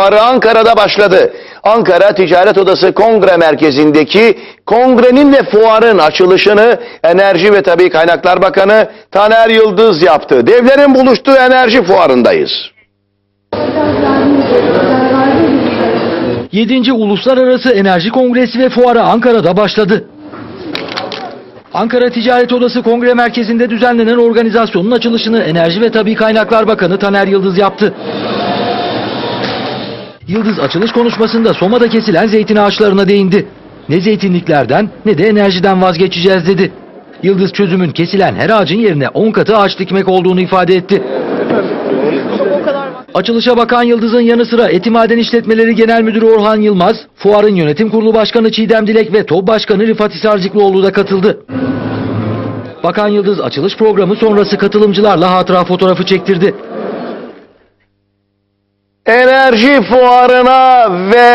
Fuarı Ankara'da başladı. Ankara Ticaret Odası Kongre Merkezi'ndeki kongrenin ve fuarın açılışını Enerji ve Tabii Kaynaklar Bakanı Taner Yıldız yaptı. Devlerin buluştuğu enerji fuarındayız. 7. Uluslararası Enerji Kongresi ve Fuarı Ankara'da başladı. Ankara Ticaret Odası Kongre Merkezi'nde düzenlenen organizasyonun açılışını Enerji ve Tabii Kaynaklar Bakanı Taner Yıldız yaptı. Yıldız açılış konuşmasında Soma'da kesilen zeytin ağaçlarına değindi. Ne zeytinliklerden ne de enerjiden vazgeçeceğiz dedi. Yıldız çözümün kesilen her ağacın yerine 10 katı ağaç dikmek olduğunu ifade etti. Açılışa bakan Yıldız'ın yanı sıra Eti Maden İşletmeleri Genel Müdürü Orhan Yılmaz, Fuarın Yönetim Kurulu Başkanı Çiğdem Dilek ve TOB Başkanı Rifat Hisarcıklıoğlu da katıldı. Bakan Yıldız açılış programı sonrası katılımcılarla hatıra fotoğrafı çektirdi. Enerji fuarına ve